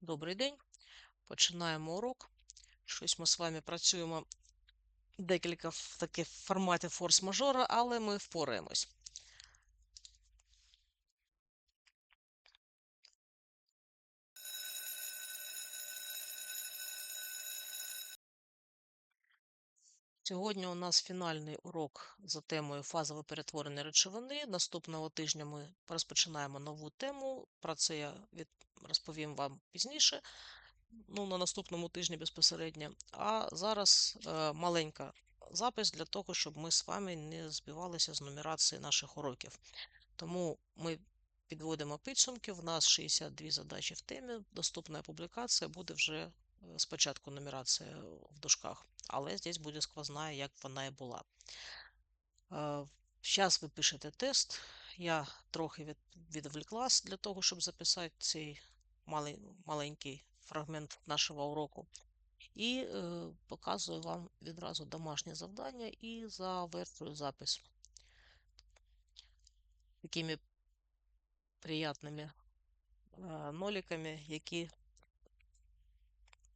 Добрий день. Починаємо урок. Щось ми з вами працюємо декілька в таких форматів форс-мажора, але ми впораємось. Сьогодні у нас фінальний урок за темою фазове перетворення речовини. Наступного тижня ми розпочинаємо нову тему. Про це я від... розповім вам пізніше, ну, на наступному тижні безпосередньо. А зараз е, маленька запис для того, щоб ми з вами не збивалися з нумерації наших уроків. Тому ми підводимо підсумки. В нас 62 задачі в темі. Доступна публікація буде вже спочатку нумерація в дужках, але здесь буде сквозна, як вона і була. Зараз ви пишете тест. Я трохи відвлеклась для того, щоб записати цей маленький фрагмент нашого уроку. І е, показую вам відразу домашнє завдання і завершую запис такими приятними е, ноликами, які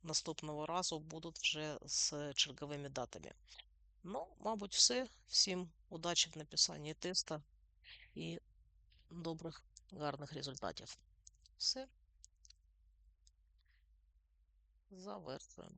наступного разу будуть вже з черговими датами. Ну, мабуть, все. Всім удачі в написанні теста і добрих, гарних результатів. Все. Завершуємо.